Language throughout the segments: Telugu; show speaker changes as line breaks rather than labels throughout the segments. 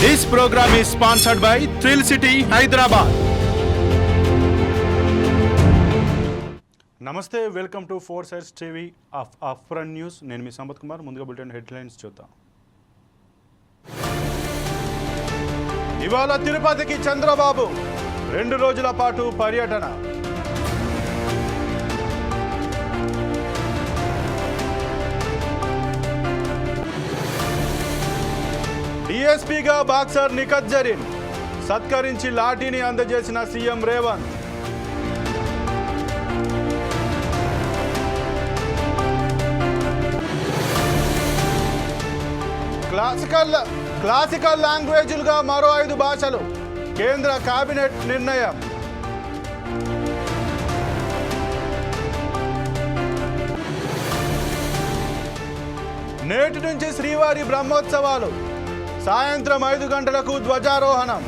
This program is sponsored by thrill city Hyderabad నమస్తే welcome to four sides TV of of front news నేను మీ సంపత్ కుమార్ ముందుగా బులెటిన్ హెడ్లైన్స్ చూద్దాం. ఇవాళ తిరుపతికి చంద్రబాబు. రెండు రోజుల పాటు పర్యటన. డిఎస్పీగా బాక్సర్ నిఖత్ జరీన్ సత్కరించి లాఠీని అందజేసిన సీఎం రేవంత్. క్లాసికల్ క్లాసికల్ లాంగ్వేజ్లుగా మరో ఐదు భాషలు. కేంద్ర కేబినెట్ నిర్ణయం. నేటి నుంచి శ్రీవారి బ్రహ్మోత్సవాలు. సాయంత్రం ఐదు గంటలకు ధ్వజారోహణం.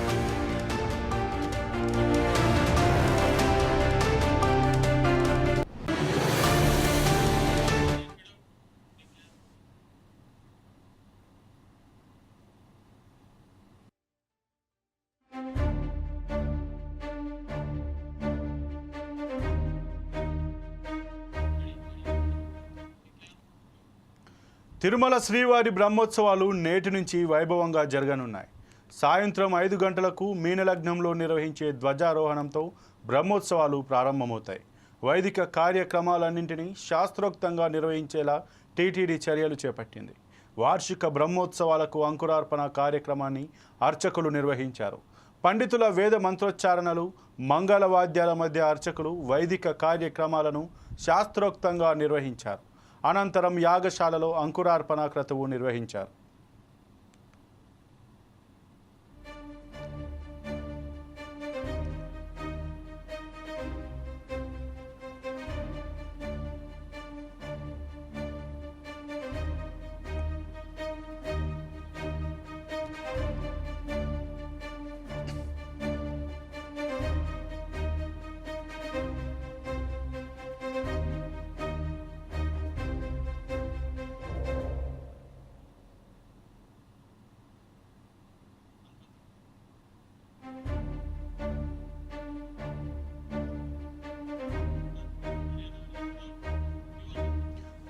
తిరుమల శ్రీవారి బ్రహ్మోత్సవాలు నేటి నుంచి వైభవంగా జరగనున్నాయి. సాయంత్రం ఐదు గంటలకు మీనలగ్నంలో నిర్వహించే ధ్వజారోహణంతో బ్రహ్మోత్సవాలు ప్రారంభమవుతాయి. వైదిక కార్యక్రమాలన్నింటినీ శాస్త్రోక్తంగా నిర్వహించేలా టీటీడీ చర్యలు చేపట్టింది. వార్షిక బ్రహ్మోత్సవాలకు అంకురార్పణ కార్యక్రమాన్ని అర్చకులు నిర్వహించారు. పండితుల వేద మంత్రోచ్చారణలు మంగళ వాద్యాల మధ్య అర్చకులు వైదిక కార్యక్రమాలను శాస్త్రోక్తంగా నిర్వహించారు. అనంతరం యాగశాలలో అంకురార్పణ క్రతువు నిర్వహించారు.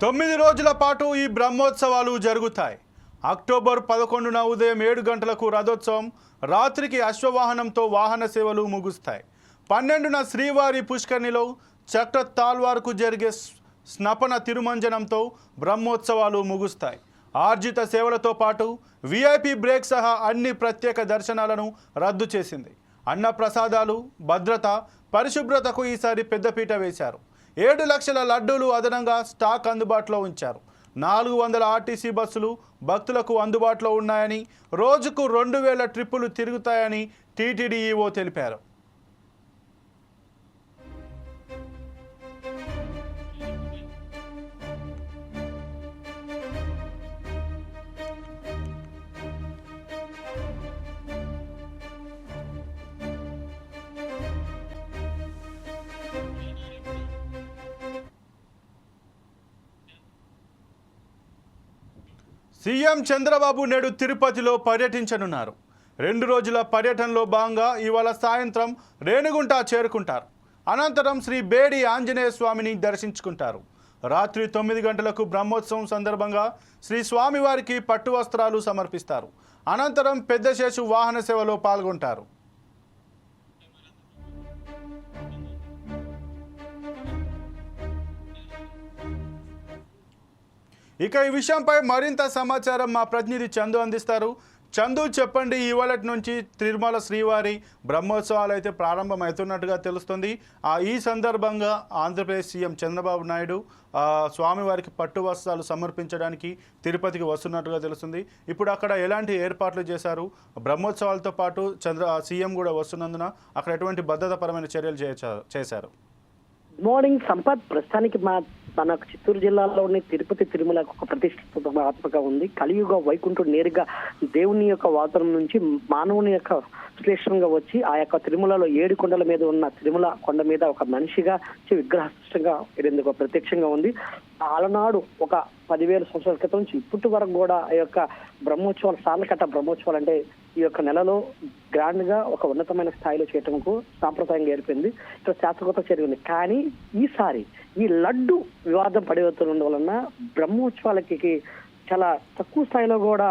తొమ్మిది రోజుల పాటు ఈ బ్రహ్మోత్సవాలు జరుగుతాయి. అక్టోబర్ పదకొండున ఉదయం ఏడు గంటలకు రథోత్సవం రాత్రికి అశ్వవాహనంతో వాహన సేవలు ముగుస్తాయి. పన్నెండున శ్రీవారి పుష్కరిణిలో చక్ర తాల్వార్కు జరిగే స్- స్నపన తిరుమంజనంతో బ్రహ్మోత్సవాలు ముగుస్తాయి. ఆర్జిత సేవలతో పాటు విఐపి బ్రేక్ సహా అన్ని ప్రత్యేక దర్శనాలను రద్దు చేసింది. అన్న ప్రసాదాలు భద్రత పరిశుభ్రతకు ఈసారి పెద్దపీట వేశారు. ఏడు లక్షల లడ్డూలు అదనంగా స్టాక్ అందుబాటులో ఉంచారు. నాలుగు వందల ఆర్టీసీ బస్సులు భక్తులకు అందుబాటులో ఉన్నాయని రోజుకు రెండు వేల ట్రిప్పులు తిరుగుతాయని టీటీడీఈఓ తెలిపారు. సీఎం చంద్రబాబు నేడు తిరుపతిలో పర్యటించనున్నారు. రెండు రోజుల పర్యటనలో భాగంగా ఇవాళ సాయంత్రం రేణుగుంట చేరుకుంటారు. అనంతరం శ్రీ బేడి ఆంజనేయ స్వామిని దర్శించుకుంటారు. రాత్రి తొమ్మిది గంటలకు బ్రహ్మోత్సవం సందర్భంగా శ్రీ స్వామివారికి పట్టు వస్త్రాలు సమర్పిస్తారు. అనంతరం పెద్ద శేషు వాహన సేవలో పాల్గొంటారు. ఇక ఈ విషయంపై మరింత సమాచారం మా ప్రతినిధి చందు అందిస్తారు. చందు చెప్పండి ఇవాళ నుంచి తిరుమల శ్రీవారి బ్రహ్మోత్సవాలు అయితే ప్రారంభమవుతున్నట్టుగా తెలుస్తుంది. ఈ సందర్భంగా ఆంధ్రప్రదేశ్ సీఎం చంద్రబాబు నాయుడు స్వామివారికి పట్టు వస్త్రాలు సమర్పించడానికి తిరుపతికి వస్తున్నట్టుగా తెలుస్తుంది. ఇప్పుడు అక్కడ ఎలాంటి ఏర్పాట్లు చేశారు? బ్రహ్మోత్సవాలతో పాటు చంద్ర సీఎం కూడా వస్తున్నందున అక్కడ ఎటువంటి భద్రతాపరమైన చర్యలు చేశారు చేశారు?
మార్నింగ్ సంపత్ ప్రస్తుతానికి మా తనకు చిత్తూరు జిల్లాలోని తిరుపతి తిరుమలకు ఒక ప్రతిష్టాత్మక ఉంది. కలియుగ వైకుంఠం నేరుగా దేవుని యొక్క వాతావరణం నుంచి మానవుని యొక్క విశ్లేషణగా వచ్చి ఆ యొక్క తిరుమలలో ఏడు కొండల మీద ఉన్న తిరుమల కొండ మీద ఒక మనిషిగా విగ్రహస్పష్టంగా విగ్రహంగా ఇదేందుకు ప్రత్యక్షంగా ఉంది. ఆలనాడు ఒక పదివేల సంవత్సరాల క్రితం నుంచి ఇప్పటి వరకు కూడా ఆ యొక్క బ్రహ్మోత్సవాలు సార్లకట్ట బ్రహ్మోత్సవాలు అంటే ఈ యొక్క నెలలో గ్రాండ్గా ఒక ఉన్నతమైన స్థాయిలో చేయటంకు సాంప్రదాయంగా ఏర్పడింది. ఇక్కడ శాస్త్రగత జరిగింది కానీ ఈసారి ఈ లడ్డు వివాదం పడివెత్తుండడం వలన బ్రహ్మోత్సవాలకి చాలా తక్కువ స్థాయిలో కూడా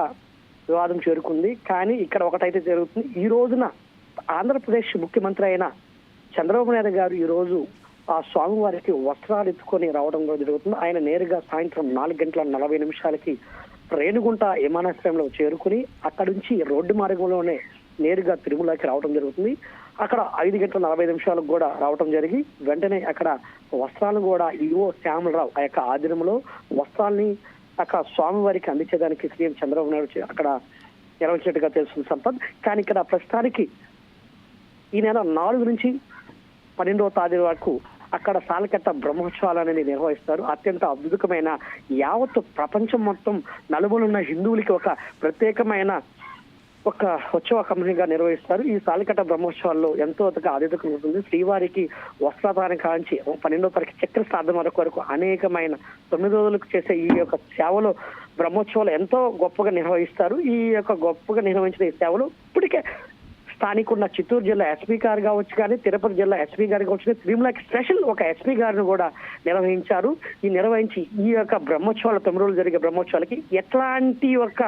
వివాదం చేరుకుంది. కానీ ఇక్కడ ఒకటైతే జరుగుతుంది. ఈ రోజున ఆంధ్రప్రదేశ్ ముఖ్యమంత్రి అయిన చంద్రబాబు నాయుడు గారు ఈ రోజు ఆ స్వామివారికి వస్త్రాలు ఎత్తుకొని రావడం కూడా జరుగుతుంది. ఆయన నేరుగా సాయంత్రం నాలుగు గంటల నలభై నిమిషాలకి రేణుగుంట విమానాశ్రయంలో చేరుకుని అక్కడి నుంచి రోడ్డు మార్గంలోనే నేరుగా తిరుమలకి రావడం జరుగుతుంది. అక్కడ ఐదు గంటల నలభై నిమిషాలకు కూడా రావటం జరిగి వెంటనే అక్కడ వస్త్రాలను కూడా ఈవో శ్యామలరావు ఆ యొక్క ఆధీనంలో వస్త్రాల్ని అక్కడ స్వామివారికి అందించేదానికి సీఎం చంద్రబాబు నాయుడు అక్కడ నిర్వహించినట్టుగా తెలుస్తుంది సంపత్. కానీ ఇక్కడ ప్రస్తుతానికి ఈ నెల నాలుగు నుంచి పన్నెండవ తారీఖు వరకు అక్కడ సాలకట్ట బ్రహ్మోత్సవాలు అనేది నిర్వహిస్తారు. అత్యంత అద్భుతమైన యావత్ ప్రపంచం మొత్తం నలుమూలన్న హిందువులకి ఒక ప్రత్యేకమైన ఒక ఉత్సవ కంపెనీగా నిర్వహిస్తారు. ఈ సాలికట్ట బ్రహ్మోత్సవాల్లో ఎంతో అంతగా ఆదితకు ఉంటుంది శ్రీవారికి వస్త్రదానం కాంచి పన్నెండో తారీఖు చక్ర శ్రాద్ధం వరకు వరకు అనేకమైన తొమ్మిది రోజులకు చేసే ఈ యొక్క సేవలో బ్రహ్మోత్సవాలు ఎంతో గొప్పగా నిర్వహిస్తారు. ఈ యొక్క గొప్పగా నిర్వహించిన ఈ సేవలు ఇప్పటికే స్థానికున్న చిత్తూరు జిల్లా ఎస్పీ గారు కావచ్చు కానీ తిరుపతి జిల్లా ఎస్పీ గారు కావచ్చు కానీ తిరుమలకి స్పెషల్ ఒక ఎస్పీ గారిని కూడా నిర్వహించారు. ఈ నిర్వహించి ఈ యొక్క బ్రహ్మోత్సవాలు తొమ్మిది రోజులు జరిగే బ్రహ్మోత్సవాలకి ఎట్లాంటి ఒక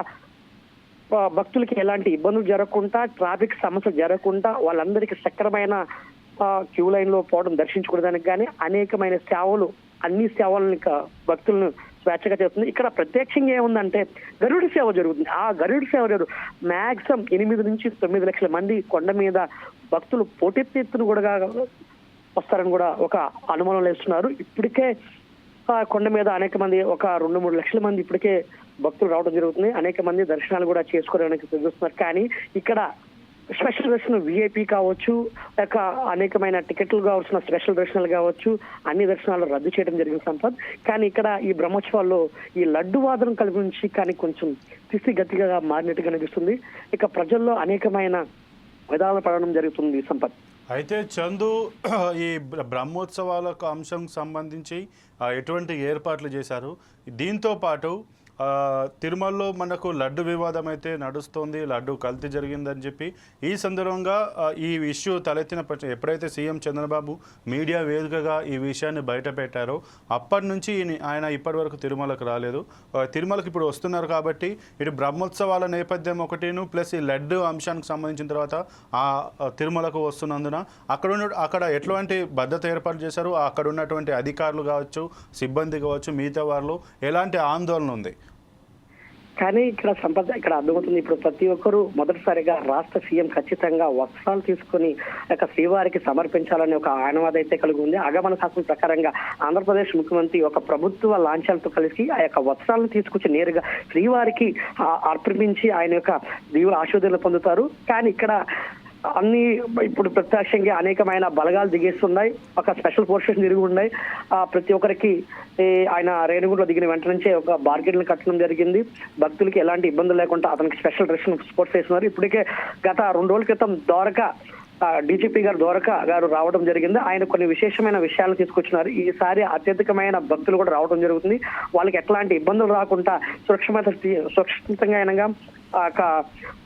భక్తులకి ఎలాంటి ఇబ్బందులు జరగకుండా ట్రాఫిక్ సమస్య జరగకుండా వాళ్ళందరికీ సక్రమైన క్యూ లైన్లో పోవడం దర్శించుకోవడానికి కానీ అనేకమైన సేవలు అన్ని సేవలను భక్తులను స్వేచ్ఛగా చేస్తుంది. ఇక్కడ ప్రత్యక్షంగా ఏముందంటే గరుడి సేవ జరుగుతుంది. ఆ గరుడి సేవ జరుగు మ్యాక్సిమం ఎనిమిది నుంచి తొమ్మిది లక్షల మంది కొండ మీద భక్తులు పోటెత్తును కూడా వస్తారని కూడా ఒక అనుమానం లేస్తున్నారు. ఇప్పటికే కొండ మీద అనేక మంది ఒక రెండు మూడు లక్షల మంది ఇప్పటికే భక్తులు రావడం జరుగుతుంది. అనేక మంది దర్శనాలు కూడా చేసుకోవడానికి చూస్తున్నారు కానీ ఇక్కడ స్పెషల్ దర్శనం విఐపి కావచ్చు లేక అనేకమైన టికెట్లు కావాల్సిన స్పెషల్ దర్శనాలు కావచ్చు అన్ని దర్శనాలు రద్దు చేయడం జరిగింది సంపత్. కానీ ఇక్కడ ఈ బ్రహ్మోత్సవాల్లో ఈ లడ్డు వాదనం కల్పించి కానీ కొంచెం స్థితిగతిగా మారినట్టు కనిపిస్తుంది. ఇక ప్రజల్లో అనేకమైన విధానాలు పడడం జరుగుతుంది సంపత్.
అయితే చందు ఈ బ్రహ్మోత్సవాల బ్రహ్మోత్సవాలకు అంశం సంబంధించి ఎటువంటి ఏర్పాట్లు చేశారు? దీంతో పాటు తిరుమలలో మనకు లడ్డు వివాదం అయితే నడుస్తోంది లడ్డు కల్తీ జరిగిందని చెప్పి. ఈ సందర్భంగా ఈ ఇష్యూ తలెత్తిన ఎప్పుడైతే సీఎం చంద్రబాబు మీడియా వేదికగా ఈ విషయాన్ని బయట పెట్టారో అప్పటి నుంచి ఆయన ఇప్పటి వరకు తిరుమలకు రాలేదు. తిరుమలకు ఇప్పుడు వస్తున్నారు కాబట్టి ఇటు బ్రహ్మోత్సవాల నేపథ్యం ఒకటిను ప్లస్ ఈ లడ్డు అంశానికి సంబంధించిన తర్వాత ఆ, తిరుమలకు వస్తున్నందున అక్కడ ఉన్న అక్కడ ఎటువంటి భద్రత ఏర్పాటు చేశారు అక్కడ ఉన్నటువంటి అధికారులు కావచ్చు సిబ్బంది కావచ్చు మిగతా వాళ్ళు ఎలాంటి ఆందోళన ఉంది?
కానీ ఇక్కడ సంపద ఇక్కడ అర్థమవుతుంది. ఇప్పుడు ప్రతి ఒక్కరూ మొదటిసారిగా రాష్ట్ర సీఎం ఖచ్చితంగా వస్త్రాలు తీసుకుని యొక్క శ్రీవారికి సమర్పించాలని ఒక ఆనవాద అయితే కలిగి ఉంది. ఆగమన శాస్త్రం ప్రకారంగా ఆంధ్రప్రదేశ్ ముఖ్యమంత్రి ఒక ప్రభుత్వ లాంఛాలతో కలిసి ఆ యొక్క వస్త్రాలను తీసుకొచ్చి నేరుగా శ్రీవారికి అర్పించి ఆయన యొక్క దీవుల ఆశీర్వాదాలు పొందుతారు. కానీ ఇక్కడ అన్ని ఇప్పుడు ప్రత్యక్షంగా అనేకమైన బలగాలు దిగేస్తున్నాయి. ఒక స్పెషల్ ఫోర్సెస్ తిరిగి ఉన్నాయి. ఆ ప్రతి ఒక్కరికి ఆయన రేణుగుంట్లో దిగిన వెంట నుంచే ఒక బార్గెట్లు కట్టడం జరిగింది. భక్తులకి ఎలాంటి ఇబ్బందులు లేకుండా అతనికి స్పెషల్ డ్రెస్ స్పోర్ట్స్ చేస్తున్నారు. ఇప్పటికే గత రెండు రోజుల క్రితం ద్వారక డీజీపీ గారు ద్వారక గారు రావడం జరిగింది. ఆయన కొన్ని విశేషమైన విషయాలను తీసుకొచ్చినారు. ఈసారి అత్యధికమైన భక్తులు కూడా రావడం జరుగుతుంది. వాళ్ళకి ఎట్లాంటి ఇబ్బందులు రాకుండా సురక్షిత సురక్షితంగా అయినగా ఆ యొక్క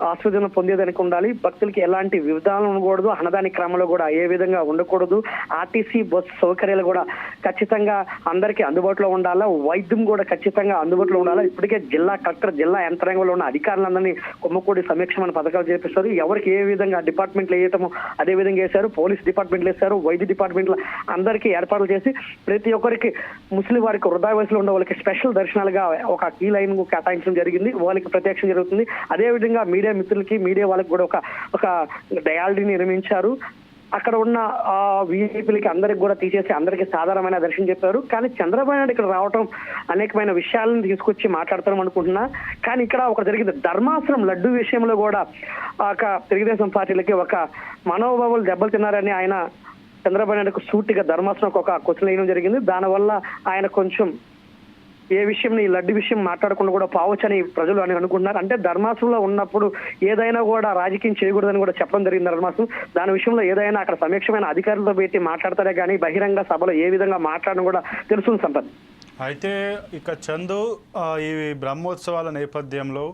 ఆస్వాదన పొందేదానికి ఉండాలి. భక్తులకి ఎలాంటి విధానం ఉండకూడదు. అన్నదాని క్రమంలో కూడా ఏ విధంగా ఉండకూడదు. ఆర్టీసీ బస్సు సౌకర్యాలు కూడా ఖచ్చితంగా అందరికీ అందుబాటులో ఉండాలా? వైద్యం కూడా ఖచ్చితంగా అందుబాటులో ఉండాలా? ఇప్పటికే జిల్లా కలెక్టర్ జిల్లా యంత్రాంగంలో ఉన్న అధికారులందరినీ కుమ్మకూడి సమీక్షమైన పథకాలు చేపిస్తారు. ఎవరికి ఏ విధంగా డిపార్ట్మెంట్లు వేయటము అదే విధంగా వేశారు. పోలీస్ డిపార్ట్మెంట్లు వేశారు. వైద్య డిపార్ట్మెంట్లు అందరికీ ఏర్పాట్లు చేసి ప్రతి ఒక్కరికి ముస్లిం వారికి వృధా వయసులో ఉండే వాళ్ళకి స్పెషల్ దర్శనాలుగా ఒక కీ లైన్ కేటాయించడం జరిగింది. వాళ్ళకి ప్రత్యక్షం జరుగుతుంది. అదేవిధంగా మీడియా మిత్రులకి మీడియా వాళ్ళకి కూడా ఒక ఒక డయాలజీ నిర్మించారు. అక్కడ ఉన్న వీఐపీలకి అందరికి కూడా తీసేసి అందరికీ సాధారణమైన దర్శనం చెప్పారు. కానీ చంద్రబాబు నాయుడు ఇక్కడ రావటం అనేకమైన విషయాలను తీసుకొచ్చి మాట్లాడతాం అనుకుంటున్నా. కానీ ఇక్కడ ఒక జరిగింది. ధర్మాసనం లడ్డు విషయంలో కూడా ఒక తెలుగుదేశం పార్టీలకి ఒక మనోభావాలు దెబ్బలు తిన్నారని ఆయన చంద్రబాబు నాయుడుకు సూటిగా ధర్మాసనం ఒక క్వశ్చన్ వేయడం జరిగింది. దానివల్ల ఆయన కొంచెం ఏ విషయం ఈ లడ్డు విషయం మాట్లాడకుండా కూడా పావచ్చని ప్రజలు అని అనుకుంటున్నారు. అంటే ధర్మాసంలో ఉన్నప్పుడు ఏదైనా కూడా రాజకీయం చేయకూడదని కూడా చెప్పడం జరిగింది ధర్మాసం దాని విషయంలో ఏదైనా అక్కడ సమీక్షమైన అధికారులతో పెట్టి మాట్లాడతారే కానీ బహిరంగ సభలో ఏ విధంగా మాట్లాడడం కూడా తెలుస్తుంది సంపత్.
అయితే ఇక చందు ఈ బ్రహ్మోత్సవాల నేపథ్యంలో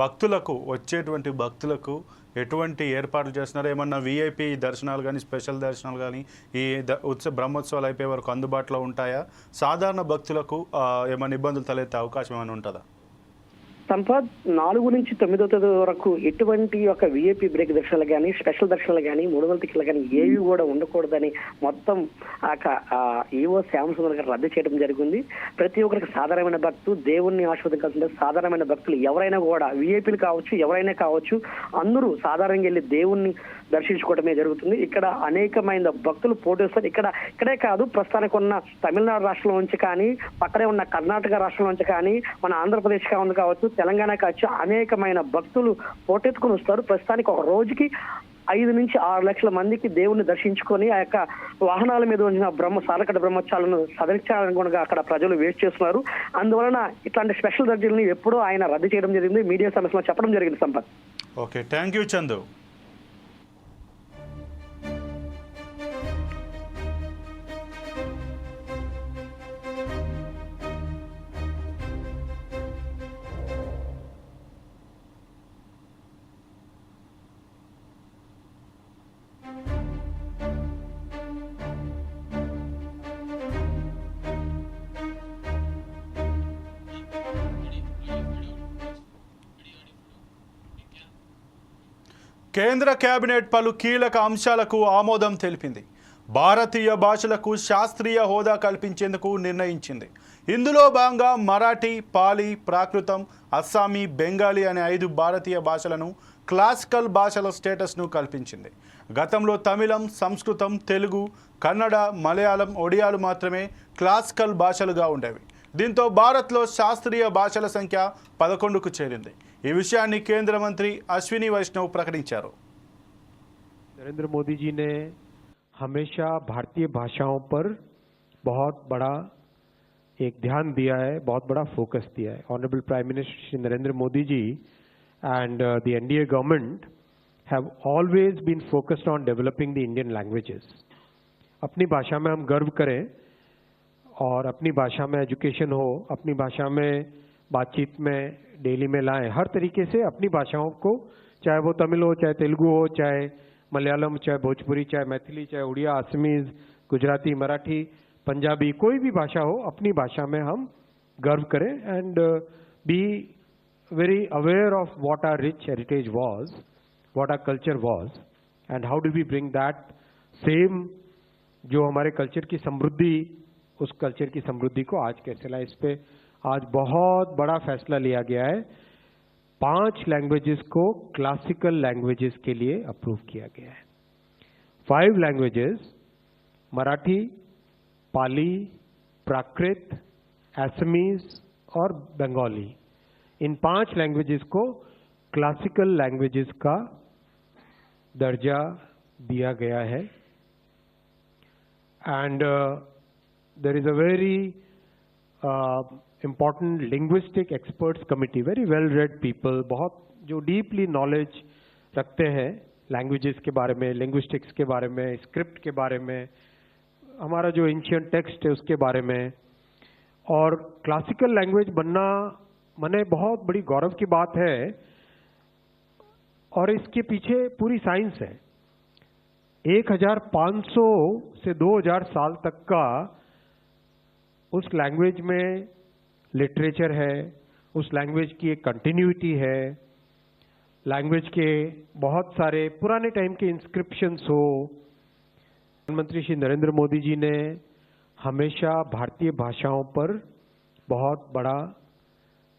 భక్తులకు వచ్చేటువంటి భక్తులకు ఎటువంటి ఏర్పాట్లు చేస్తున్నారు? ఏమన్నా విఐపి దర్శనాలు కానీ స్పెషల్ దర్శనాలు కానీ ఈ ద- ఉత్సవ బ్రహ్మోత్సవాలు అయిపోయే వరకు అందుబాటులో ఉంటాయా? సాధారణ భక్తులకు ఏమైనా ఇబ్బందులు తలెత్తే అవకాశం ఏమైనా ఉంటుందా?
సంపత్ నాలుగు నుంచి తొమ్మిదో తేదీ వరకు ఎటువంటి ఒక విఐపి బ్రేక్ దర్శనలు కానీ స్పెషల్ దర్శనలు కానీ మూడు వందల టికెట్లు కానీ ఏవి కూడా ఉండకూడదని మొత్తం ఈవో శ్యామసుందర్ గారు రద్దు చేయడం జరిగింది. ప్రతి ఒక్కరికి సాధారణమైన భక్తులు దేవుణ్ణి ఆస్వాదించాల్సిన సాధారణమైన భక్తులు ఎవరైనా కూడా విఐపీలు కావచ్చు ఎవరైనా కావచ్చు అందరూ సాధారణంగా వెళ్ళి దేవుణ్ణి దర్శించుకోవడమే జరుగుతుంది. ఇక్కడ అనేకమైన భక్తులు పోటీస్తారు ఇక్కడ ఇక్కడే కాదు ప్రస్తుతానికి ఉన్న తమిళనాడు రాష్ట్రంలో నుంచి కానీ పక్కనే ఉన్న కర్ణాటక రాష్ట్రం నుంచి కానీ మన ఆంధ్రప్రదేశ్ కావచ్చు కావచ్చు తెలంగాణ కావచ్చు అనేకమైన భక్తులు పోటెత్తుకుని వస్తారు. ప్రస్తుతానికి ఒక రోజుకి ఐదు నుంచి ఆరు లక్షల మందికి దేవుణ్ణి దర్శించుకొని ఆ యొక్క వాహనాల మీద ఉంచిన బ్రహ్మ సాలకట బ్రహ్మోత్సవాలను సదరించాలనుకుని అక్కడ ప్రజలు వేస్ట్ చేస్తున్నారు. అందువలన ఇట్లాంటి స్పెషల్ దర్జీలను ఎప్పుడూ ఆయన రద్దు చేయడం జరిగింది. మీడియా సమస్యలో చెప్పడం జరిగింది Sampath.
Okay thank you Chandu. కేంద్ర కేబినెట్ పలు కీలక అంశాలకు ఆమోదం తెలిపింది. భారతీయ భాషలకు శాస్త్రీయ హోదా కల్పించేందుకు నిర్ణయించింది. ఇందులో భాగంగా మరాఠీ పాలి ప్రాకృతం అస్సామీ బెంగాలీ అనే ఐదు భారతీయ భాషలను క్లాసికల్ భాషల స్టేటస్ను కల్పించింది. గతంలో తమిళం సంస్కృతం తెలుగు కన్నడ మలయాళం ఒడియాలు మాత్రమే క్లాసికల్ భాషలుగా ఉండేవి. దీంతో భారత్లో శాస్త్రీయ భాషల సంఖ్య పదకొండుకు చేరింది. ఈ విషయాన్ని కేంద్ర మంత్రి అశ్విని వైష్ణవ్ ప్రకటించారు
नरेंद्र मोदी जी ने हमेशा भारतीय भाषाओं पर बहुत बड़ा एक ध्यान दिया है बहुत बड़ा फोकस दिया है honourable prime minister Shri Narendra Modi ji and the NDA government have always been focused on developing the Indian languages अपनी भाषा में हम गर्व करें और अपनी भाषा में एजुकेशन हो अपनी भाषा में बातचीत में डेली में लाएँ। हर तरीके से अपनी भाषाओं को चाहे वो तमिल हो चाहे तेलुगु हो चाहे मलयालम चाहे भोजपुरी चाहे मैथिली चाहे उड़िया असमीज गुजराती मराठी पंजाबी कोई भी भाषा हो अपनी भाषा में हम गर्व करें। And be very aware of what our rich heritage was, what our culture was, and how do we bring that same जो हमारे कल्चर की समृद्धि उस कल्चर की समृद्धि को आज कैसे लाए। इस पे आज बहुत बड़ा फैसला लिया गया है। पाँच लैंग्वेजेस को क्लासिकल लैंग्वेजेस के लिए अप्रूव किया गया है। फाइव लैंग्वेजेस मराठी पाली प्राकृत असमीज और बंगाली इन पाँच लैंग्वेजेस को क्लासिकल लैंग्वेजेस का दर्जा दिया गया है। And there is a uh, important linguistic experts committee very well read people बहुत जो deeply knowledge रखते हैं languages के बारे में linguistics के बारे में script के बारे में हमारा जो ancient text है उसके बारे में और क्लासिकल लैंग्वेज बनना मने बहुत बड़ी गौरव की बात है और इसके पीछे पूरी साइंस है 1500 से 2000 साल तक का उस लैंग्वेज में लिटरेचर है उस लैंग्वेज की एक कंटिन्यूटी है लैंग्वेज के बहुत सारे पुराने टाइम के इंस्क्रिप्शंस हो प्रधानमंत्री श्री नरेंद्र मोदी जी ने हमेशा भारतीय भाषाओं पर बहुत बड़ा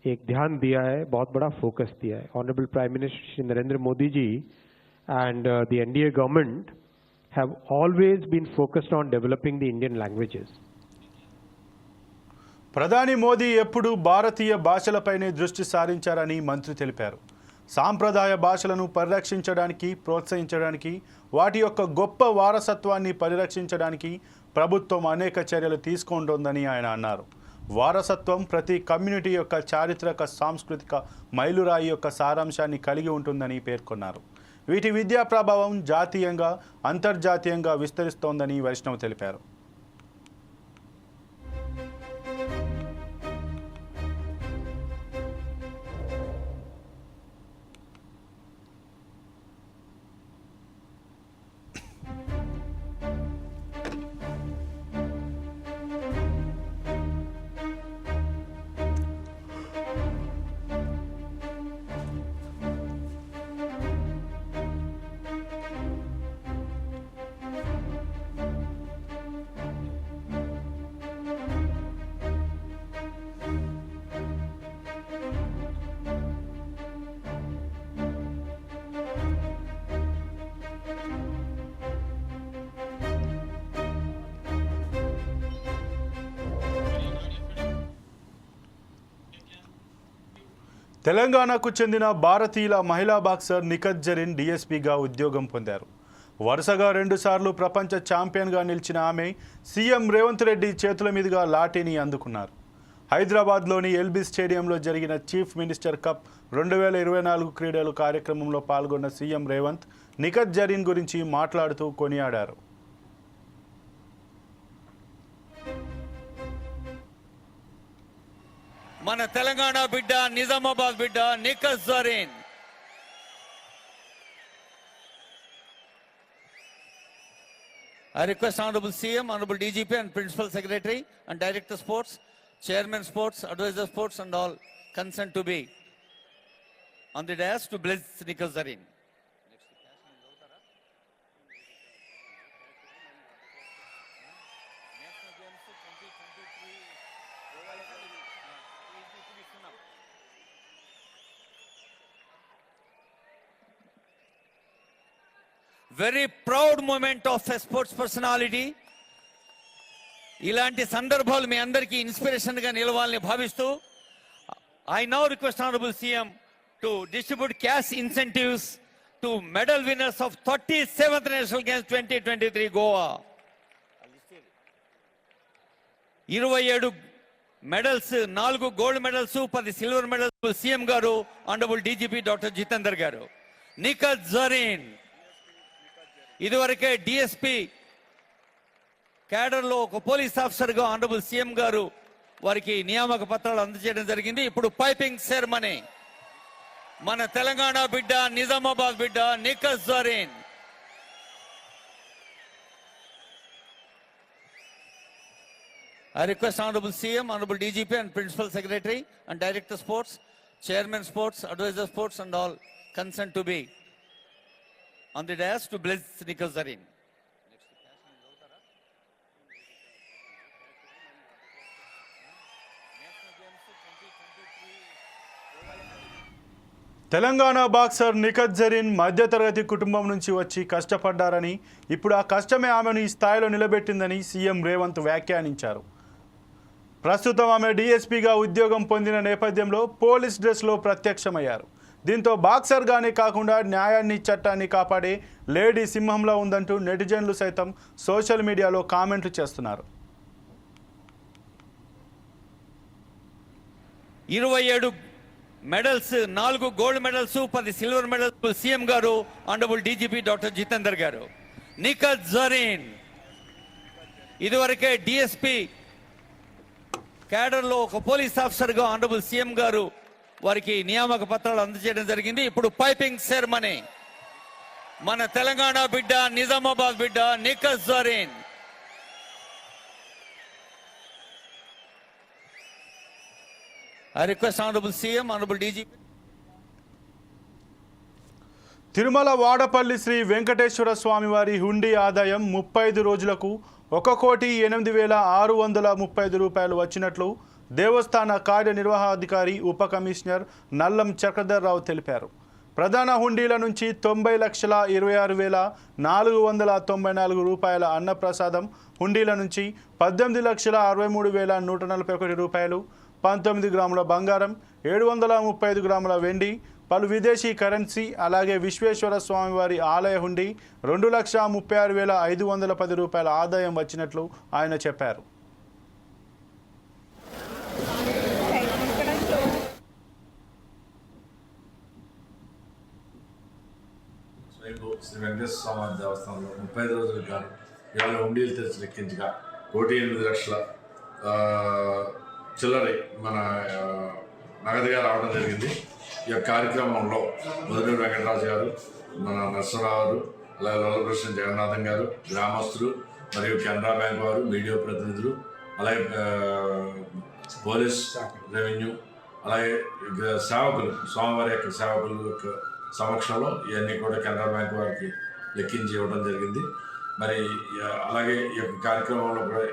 एक ध्यान दिया है बहुत बड़ा फोकस दिया है honourable prime minister Shri Narendra Modi ji uh, the NDA government have always been focused on developing the Indian languages.
ప్రధాని మోదీ ఎప్పుడూ భారతీయ భాషలపైనే దృష్టి సారించారని మంత్రి తెలిపారు. సాంప్రదాయ భాషలను పరిరక్షించడానికి ప్రోత్సహించడానికి వాటి యొక్క గొప్ప వారసత్వాన్ని పరిరక్షించడానికి ప్రభుత్వం అనేక చర్యలు తీసుకుంటోందని ఆయన అన్నారు. వారసత్వం ప్రతి కమ్యూనిటీ యొక్క చారిత్రక సాంస్కృతిక మైలురాయి యొక్క సారాంశాన్ని కలిగి ఉంటుందని పేర్కొన్నారు. వీటి విద్యా ప్రభావం జాతీయంగా అంతర్జాతీయంగా విస్తరిస్తోందని వైష్ణవ్ తెలిపారు. తెలంగాణకు చెందిన భారతీయుల మహిళా బాక్సర్ నిఖత్ జరీన్ డీఎస్పీగా ఉద్యోగం పొందారు. వరుసగా రెండుసార్లు ప్రపంచ ఛాంపియన్గా నిలిచిన ఆమె సీఎం రేవంత్ రెడ్డి చేతుల మీదుగా లాఠీని అందుకున్నారు. హైదరాబాద్లోని ఎల్బీ స్టేడియంలో జరిగిన చీఫ్ మినిస్టర్ కప్ రెండు వేల ఇరవై నాలుగు క్రీడలు కార్యక్రమంలో పాల్గొన్న సీఎం రేవంత్ నిఖత్ జరీన్ గురించి మాట్లాడుతూ కొనియాడారు.
మన తెలంగాణ బిడ్డ నిజామాబాద్ బిడ్డ Nikhat Zareen I request Honorable CM, Honorable DGP and Principal Secretary and Director Sports, Chairman Sports, Advisor Sports and all consent to be on the dais to bless Nikhil Zareen. Very proud moment of a sports personality ఇలాంటి సందర్భాలు మీ అందరికీ ఇన్స్పిరేషన్గా నిలవాలని భావిస్తూ I now request honourable CM to distribute cash incentives to medal winners of thirty seventh national games twenty twenty three Goa ఇరవై ఏడు మెడల్స్ నాలుగు గోల్డ్ మెడల్స్ పది సిల్వర్ మెడల్స్ సీఎం గారు ఆనరబుల్ డీజీపీ డాక్టర్ జితేందర్ గారు. నిఖత్ జరీన్ ఇదివరకే డిఎస్పి క్యాడర్లో ఒక పోలీస్ ఆఫీసర్గా ఆనరబుల్ సీఎం గారు వారికి నియామక పత్రాలు అందజేయడం జరిగింది. ఇప్పుడు పైపింగ్ సెరమనీ. మన తెలంగాణ బిడ్డ నిజామాబాద్ బిడ్డ Nikhat Zareen. I request honourable CM honourable DGP and principal secretary and director sports chairman sports advisor sports and all concern to be on the dais to bless Nikhil
Telangana boxer Nikhat Zareen మధ్యతరగతి కుటుంబం నుంచి వచ్చి కష్టపడ్డారని ఇప్పుడు ఆ కష్టమే ఆమెను ఈ స్థాయిలో నిలబెట్టిందని సీఎం రేవంత్ వ్యాఖ్యానించారు. ప్రస్తుతం ఆమె డీఎస్పీగా ఉద్యోగం పొందిన నేపథ్యంలో పోలీస్ డ్రెస్లో ప్రత్యక్షమయ్యారు. దీంతో బాక్సర్గానే కాకుండా న్యాయాన్ని చట్టాన్ని కాపాడే లేడీ సింహంలో ఉందంటూ నెటిజన్లు సైతం సోషల్ మీడియాలో కామెంట్లు చేస్తున్నారు.
ఇరవై ఏడు మెడల్స్ నాలుగు గోల్డ్ మెడల్స్ పది సిల్వర్ మెడల్స్ సీఎం గారు ఆనరబుల్ డీజీపీ డాక్టర్ జితేందర్ గారు. నిఖత్ జరీన్. ఇదివరకే డిఎస్పీ క్యాడర్లో ఒక పోలీస్ ఆఫీసర్గా ఆనరబుల్ సీఎం గారు వారికి నియామక పత్రాలు అందజేయడం జరిగింది. ఇప్పుడు పైపింగ్ సెరమనీ మన తెలంగాణ బిడ్డ నిజామాబాద్ బిడ్డ Nikhat Zareen. I request Honorable CM, Honorable
Tirumala Vadapalli Sri Venkateswara స్వామివారి హుండీ ఆదాయం ముప్పై ఐదు రోజులకు ఒక కోటి ఎనిమిది వేల ఆరు వందల ముప్పై ఐదు రూపాయలు వచ్చినట్లు దేవస్థాన కార్యనిర్వాహాధికారి ఉప కమిషనర్ నల్లం చక్రధర్రావు తెలిపారు. ప్రధాన హుండీల నుంచి తొంభై లక్షల ఇరవై ఆరు వేల నాలుగు వందల తొంభై నాలుగు రూపాయల అన్నప్రసాదం హుండీల నుంచి పద్దెనిమిది లక్షల అరవై మూడు వేల నూట నలభై ఒకటి రూపాయలు పంతొమ్మిది గ్రాముల బంగారం ఏడు వందల ముప్పై ఐదు గ్రాముల వెండి పలు విదేశీ కరెన్సీ అలాగే విశ్వేశ్వర స్వామివారి ఆలయ హుండీ రెండు లక్ష ముప్పై ఆరు వేల ఐదు వందల పది రూపాయల ఆదాయం వచ్చినట్లు ఆయన చెప్పారు.
రేపు శ్రీ వెంకటేశ్వర స్వామి దేవస్థానంలో ముప్పై ఐదు రోజులకు గాను ఇవాళ ఉండీలు తెరిచి లెక్కించగా కోటి ఎనిమిది లక్షల చిల్లరి మన నగదుగా రావడం జరిగింది. ఈ యొక్క కార్యక్రమంలో మొదటి వెంకటరాజు గారు మన నరసరావు అలాగే లలకృష్ణ జగన్నాథం గారు గ్రామస్తులు మరియు కెనరా బ్యాంక్ వారు మీడియా ప్రతినిధులు అలాగే పోలీస్ రెవెన్యూ అలాగే సేవకులు స్వామివారి యొక్క సేవకులు యొక్క సమక్షంలో ఇవన్నీ కూడా కెనరా బ్యాంక్ వారికి లెక్కించి ఇవ్వడం జరిగింది. మరి అలాగే ఈ యొక్క కార్యక్రమంలో కూడా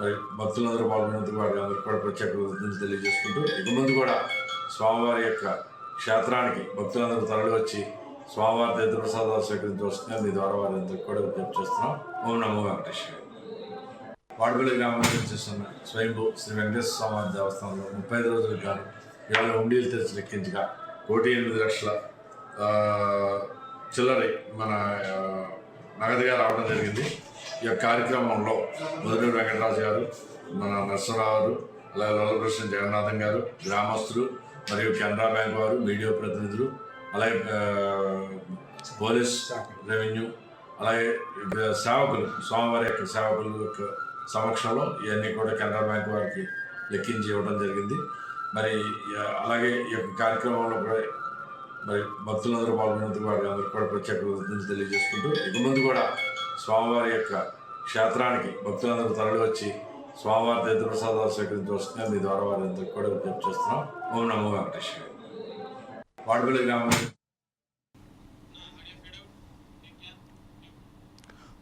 మరి భక్తులందరూ పాల్గొన్నందుకు వారి అందరికీ కూడా ప్రత్యేక కృతజ్ఞతలు తెలియజేసుకుంటూ ఇక ముందు కూడా స్వామివారి యొక్క క్షేత్రానికి భక్తులందరూ తరలి వచ్చి స్వామివారి తీర్థ ప్రసాదాలు స్వీకరించవలసిందిగా మీ ద్వారా వారి అందరికీ కూడా విజ్ఞప్తి చేస్తున్నాం. ఓం నమో వెంకటేశ్వర. వాడపల్లి గ్రామంలో చేస్తున్న? స్వయంభూ శ్రీ వెంకటేశ్వర స్వామి దేవస్థానంలో ముప్పై ఐదు రోజులకు గాను ఇవాళ ఉండీలు తెరిచి లెక్కించగా కోటి ఎనిమిది లక్షల చిల్లర మన నగదుగా రావడం జరిగింది. ఈ యొక్క కార్యక్రమంలో మొదటి వెంకటరాజు గారు మన నరసరావు గారు అలాగే లల్లకృష్ణ జగన్నాథం గారు గ్రామస్తులు మరియు కెనరా బ్యాంక్ వారు మీడియా ప్రతినిధులు అలాగే పోలీస్ రెవెన్యూ అలాగే సేవకులు స్వామివారి యొక్క సేవకుల యొక్క సమక్షంలో ఇవన్నీ కూడా కెనరా బ్యాంక్ వారికి లెక్కించి ఇవ్వడం జరిగింది. మరి అలాగే ఈ యొక్క కార్యక్రమంలో కూడా మరి భక్తులందరూ పాల్గొన్నందుకు వారికి అందరికీ కూడా ప్రత్యేక కృతజ్ఞతలు తెలియజేసుకుంటూ ఇక ముందు కూడా స్వామివారి యొక్క క్షేత్రానికి భక్తులందరూ తరలి వచ్చి స్వామివారి తీర్థ ప్రసాదాలు స్వీకరించవలసిందిగా మీ ద్వారా వారి అందరికీ కూడా విజ్ఞప్తి చేస్తున్నాం. ఓం నమో వెంకటేశ్వర వాడపల్లి గ్రామం.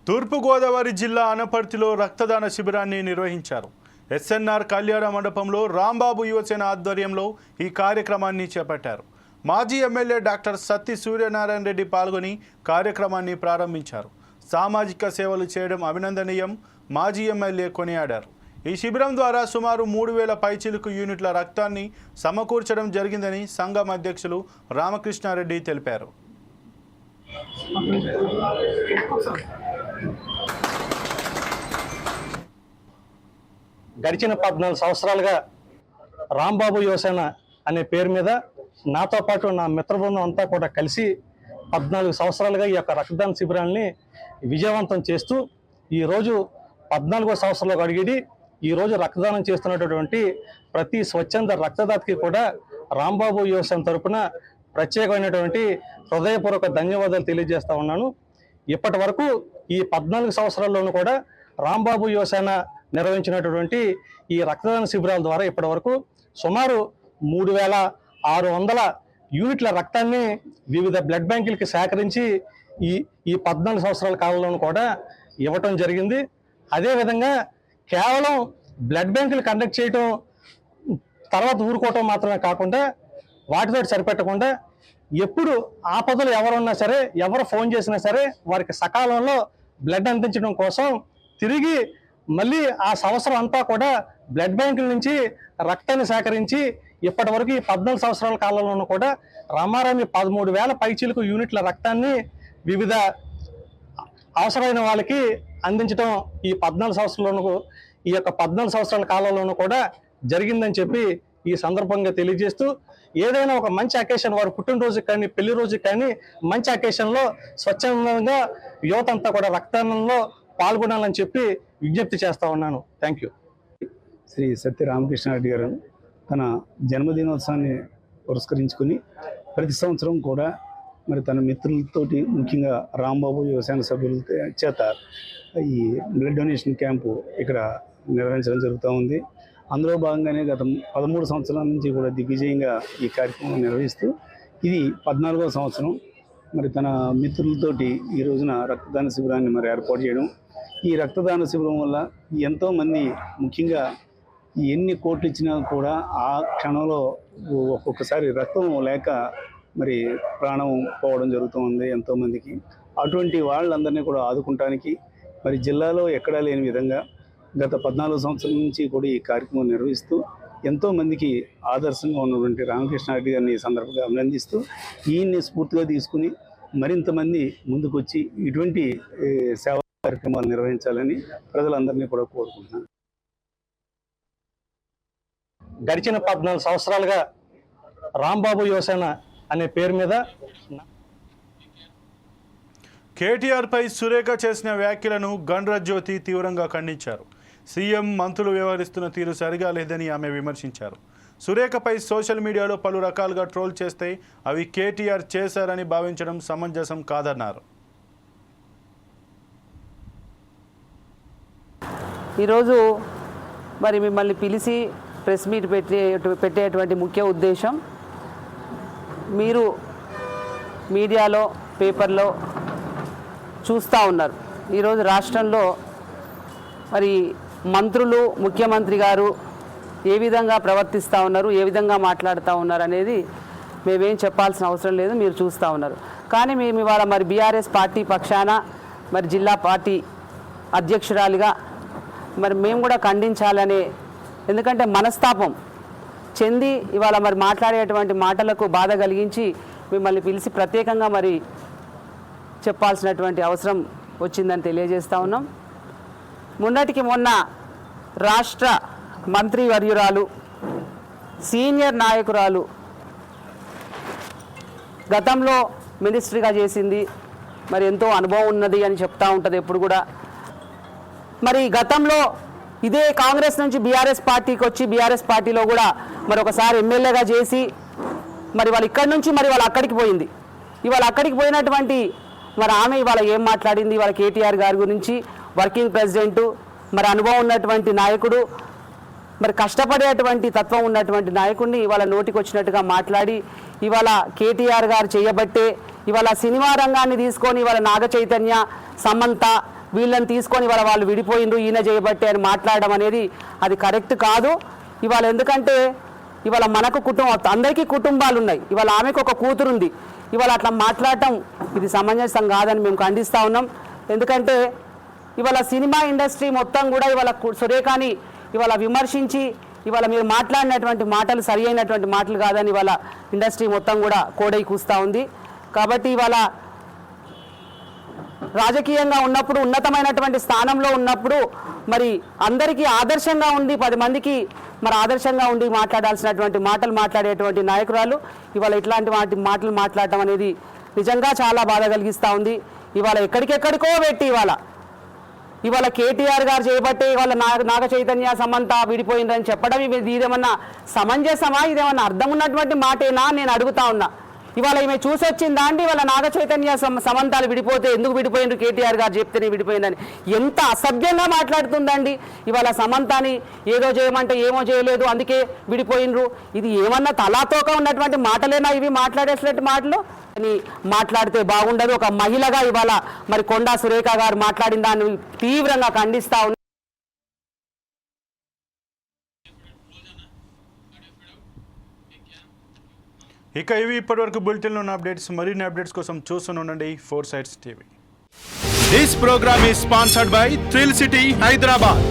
తూర్పుగోదావరి జిల్లా అనపర్తిలో రక్తదాన శిబిరాన్ని నిర్వహించారు. ఎస్ఎన్ఆర్ కళ్యాణ మండపంలో రాంబాబు యువసేన ఆధ్వర్యంలో ఈ కార్యక్రమాన్ని చేపట్టారు. మాజీ ఎమ్మెల్యే డాక్టర్ సత్తి సూర్యనారాయణ రెడ్డి పాల్గొని కార్యక్రమాన్ని ప్రారంభించారు. సామాజిక సేవలు చేయడం అభినందనీయం మాజీ ఎమ్మెల్యే కొనియాడారు. ఈ శిబిరం ద్వారా సుమారు మూడు వేల పైచిలుకు యూనిట్ల రక్తాన్ని సమకూర్చడం జరిగిందని సంఘం అధ్యక్షులు రామకృష్ణారెడ్డి తెలిపారు.
గడిచిన పద్నాలుగు సంవత్సరాలుగా రాంబాబు యువసేన అనే పేరు మీద నాతో పాటు నా మిత్ర బృందం అంతా కూడా కలిసి పద్నాలుగు సంవత్సరాలుగా ఈ యొక్క రక్తదాన శిబిరాన్ని విజయవంతం చేస్తూ ఈరోజు పద్నాలుగో సంవత్సరంలో అడిగిడి ఈరోజు రక్తదానం చేస్తున్నటువంటి ప్రతి స్వచ్ఛంద రక్తదాతకి కూడా రాంబాబు యువసేన తరపున ప్రత్యేకమైనటువంటి హృదయపూర్వక ధన్యవాదాలు తెలియజేస్తా ఉన్నాను. ఇప్పటి వరకు ఈ పద్నాలుగు సంవత్సరాల్లోనూ కూడా రాంబాబు యువసేన నిర్వహించినటువంటి ఈ రక్తదాన శిబిరాల ద్వారా ఇప్పటి వరకు సుమారు మూడు వేల ఆరు వందల యూనిట్ల రక్తాన్ని వివిధ బ్లడ్ బ్యాంకులకి సేకరించి ఈ ఈ పద్నాలుగు సంవత్సరాల కాలంలోనూ కూడా ఇవ్వటం జరిగింది. అదేవిధంగా కేవలం బ్లడ్ బ్యాంకులు కండక్ట్ చేయటం తర్వాత ఊరుకోవటం మాత్రమే కాకుండా వాటితో సరిపెట్టకుండా ఎప్పుడు ఆపదలు ఎవరున్నా సరే ఎవరు ఫోన్ చేసినా సరే వారికి సకాలంలో బ్లడ్ అందించడం కోసం తిరిగి మళ్ళీ ఆ సంవత్సరం అంతా కూడా బ్లడ్ బ్యాంకుల నుంచి రక్తాన్ని సేకరించి ఇప్పటి వరకు ఈ పద్నాలుగు సంవత్సరాల కాలంలోనూ కూడా రామారామి పదమూడు వేల పైచీలకు యూనిట్ల రక్తాన్ని వివిధ అవసరమైన వాళ్ళకి అందించడం ఈ పద్నాలుగు సంవత్సరాలను ఈ యొక్క పద్నాలుగు సంవత్సరాల కాలంలోనూ కూడా జరిగిందని చెప్పి ఈ సందర్భంగా తెలియజేస్తూ ఏదైనా ఒక మంచి అకేషన్ వారు పుట్టినరోజుకి కానీ పెళ్ళి రోజుకి కానీ మంచి అకేషన్లో స్వచ్ఛందంగా యువత అంతా కూడా రక్తాన్నంలో పాల్గొనాలని చెప్పి విజ్ఞప్తి చేస్తా ఉన్నాను. థ్యాంక్ యూ
శ్రీ సత్య రామకృష్ణారెడ్డి గారు తన జన్మదినోత్సవాన్ని పురస్కరించుకుని ప్రతి సంవత్సరం కూడా మరి తన మిత్రులతోటి ముఖ్యంగా రాంబాబు యువసేన సభ్యుల చేత ఈ బ్లడ్ డొనేషన్ క్యాంపు ఇక్కడ నిర్వహించడం జరుగుతూ ఉంది. అందులో భాగంగానే గత పదమూడు సంవత్సరాల నుంచి కూడా దిగ్విజయంగా ఈ కార్యక్రమం నిర్వహిస్తూ ఇది పద్నాలుగో సంవత్సరం. మరి తన మిత్రులతోటి ఈ రోజున రక్తదాన శిబిరాన్ని మరి ఏర్పాటు చేయడం. ఈ రక్తదాన శిబిరం వల్ల ఎంతోమంది ముఖ్యంగా ఎన్ని కోట్లు ఇచ్చినా కూడా ఆ క్షణంలో ఒక్కొక్కసారి రక్తం లేక మరి ప్రాణం పోవడం జరుగుతుంది ఎంతోమందికి. అటువంటి వాళ్ళందరినీ కూడా ఆదుకుంటానికి మరి జిల్లాలో ఎక్కడా లేని విధంగా గత పద్నాలుగు సంవత్సరాల నుంచి కూడా ఈ కార్యక్రమం నిర్వహిస్తూ ఎంతోమందికి ఆదర్శంగా ఉన్నటువంటి రామకృష్ణారెడ్డి గారిని ఈ సందర్భంగా అభినందిస్తూ ఈయన్ని స్ఫూర్తిగా తీసుకుని మరింతమంది ముందుకొచ్చి ఇటువంటి సేవా కార్యక్రమాలు నిర్వహించాలని ప్రజలందరినీ కూడా కోరుకుంటున్నాను.
గడిచిన పద్నాలుగు సంవత్సరాలుగా రాంబాబు యువసేన అనే పేరు మీద
కేటీఆర్పై సురేఖ చేసిన వ్యాఖ్యలను గండ్ర జ్యోతి తీవ్రంగా ఖండించారు. సీఎం మంత్రులు వ్యవహరిస్తున్న తీరు సరిగా లేదని ఆమె విమర్శించారు. సురేఖపై సోషల్ మీడియాలో పలు రకాలుగా ట్రోల్ చేస్తే అవి కేటీఆర్ చేశారని భావించడం సమంజసం కాదన్నారు.
ఈరోజు మరి మిమ్మల్ని పిలిచి ప్రెస్ మీట్ పెట్టే పెట్టేటువంటి ముఖ్య ఉద్దేశం మీరు మీడియాలో పేపర్లో చూస్తూ ఉన్నారు. ఈరోజు రాష్ట్రంలో మరి మంత్రులు ముఖ్యమంత్రి గారు ఏ విధంగా ప్రవర్తిస్తూ ఉన్నారు ఏ విధంగా మాట్లాడుతూ ఉన్నారు అనేది మేమేం చెప్పాల్సిన అవసరం లేదు మీరు చూస్తూ ఉన్నారు. కానీ మేము ఇవాళ మరి బీఆర్ఎస్ పార్టీ పక్షాన మరి జిల్లా పార్టీ అధ్యక్షురాలిగా మరి మేము కూడా ఖండించాలనే ఎందుకంటే మనస్తాపం. చెంది ఇవాళ మరి మాట్లాడేటువంటి మాటలకు బాధ కలిగించి మిమ్మల్ని పిలిచి ప్రత్యేకంగా మరి చెప్పాల్సినటువంటి అవసరం వచ్చిందని తెలియజేస్తూ ఉన్నాం. మొన్నటికి మొన్న రాష్ట్ర మంత్రివర్యురాలు సీనియర్ నాయకురాలు గతంలో మినిస్ట్రీగా చేసింది. మరి ఎంతో అనుభవం ఉన్నది అని చెప్తూ ఉంటుంది ఎప్పుడు కూడా. మరి గతంలో ఇదే కాంగ్రెస్ నుంచి బీఆర్ఎస్ పార్టీకి వచ్చి బీఆర్ఎస్ పార్టీలో కూడా మరి ఒకసారి ఎమ్మెల్యేగా చేసి మరి వాళ్ళు ఇక్కడి నుంచి మరి వాళ్ళు అక్కడికి పోయింది. ఇవాళ అక్కడికి పోయినటువంటి మరి ఆమె ఇవాళ ఏం మాట్లాడింది? వాళ్ళ కేటీఆర్ గారి గురించి వర్కింగ్ ప్రెసిడెంటు మరి అనుభవం ఉన్నటువంటి నాయకుడు మరి కష్టపడేటువంటి తత్వం ఉన్నటువంటి నాయకుడిని ఇవాళ నోటికి వచ్చినట్టుగా మాట్లాడి ఇవాళ కేటీఆర్ గారు చేయబట్టే ఇవాళ సినిమా రంగాన్ని తీసుకొని ఇవాళ నాగ చైతన్య సమంత వీళ్ళని తీసుకొని ఇవాళ వాళ్ళు విడిపోయిండ్రు ఈయన చేయబట్టే అని మాట్లాడడం అనేది అది కరెక్ట్ కాదు. ఇవాళ ఎందుకంటే ఇవాళ మనకు కుటుంబం అందరికీ కుటుంబాలు ఉన్నాయి ఇవాళ ఆమెకు ఒక కూతురు ఉంది ఇవాళ అట్లా మాట్లాడటం ఇది సమంజసం కాదని మేము ఖండిస్తూ ఉన్నాం. ఎందుకంటే ఇవాళ సినిమా ఇండస్ట్రీ మొత్తం కూడా ఇవాళ కు- సురేఖని ఇవాళ విమర్శించి ఇవాళ మీరు మాట్లాడినటువంటి మాటలు సరి అయినటువంటి మాటలు కాదని ఇవాళ ఇండస్ట్రీ మొత్తం కూడా కోడై కూస్తూ ఉంది. కాబట్టి ఇవాళ రాజకీయంగా ఉన్నప్పుడు ఉన్నతమైనటువంటి స్థానంలో ఉన్నప్పుడు మరి అందరికీ ఆదర్శంగా ఉండి పది మందికి మరి ఆదర్శంగా ఉండి మాట్లాడాల్సినటువంటి మాటలు మాట్లాడేటువంటి నాయకురాలు. ఇవాళ ఇట్లాంటి వాటి మాటలు మాట్లాడటం అనేది నిజంగా చాలా బాధ కలిగిస్తూ ఉంది. ఇవాళ ఎక్కడికెక్కడికో పెట్టి ఇవాళ. ఇవాళ కేటీఆర్ గారు చేయబట్టే ఇవాళ నాగ నాగ చైతన్య సమంత విడిపోయిందని చెప్పడం ఇది ఇదేమన్నా సమంజసమా? ఇదేమన్నా అర్థం ఉన్నటువంటి మాటేనా? నేను అడుగుతా ఉన్నా. ఇవాళ ఈమె చూసి వచ్చిందా అండి? ఇవాళ నాగ చైతన్య సమంతాలు విడిపోతే ఎందుకు విడిపోయిండ్రు? కేటీఆర్ గారు చెప్తేనే విడిపోయిందని. ఎంత అసభ్యంగా మాట్లాడుతుందండి? ఇవాళ సమంతాని ఏదో చేయమంటే ఏమో చేయలేదు అందుకే విడిపోయినరు ఇది ఏమన్నా తలాతోక ఉన్నటువంటి మాటలేనా ఇవి మాట్లాడేసినట్టు మాటలు? అని మాట్లాడితే బాగుండదు. ఒక మహిళగా ఇవాళ మరి కొండా సురేఖ గారు మాట్లాడిన దాన్ని తీవ్రంగా ఖండిస్తా
ఇక ఇవి ఇప్పటివరకు బులెటిన్లో ఉన్న అప్డేట్స్. మరిన్ని అప్డేట్స్ కోసం చూస్తూనే ఉండండి four sides TV. This program is sponsored by thrill city Hyderabad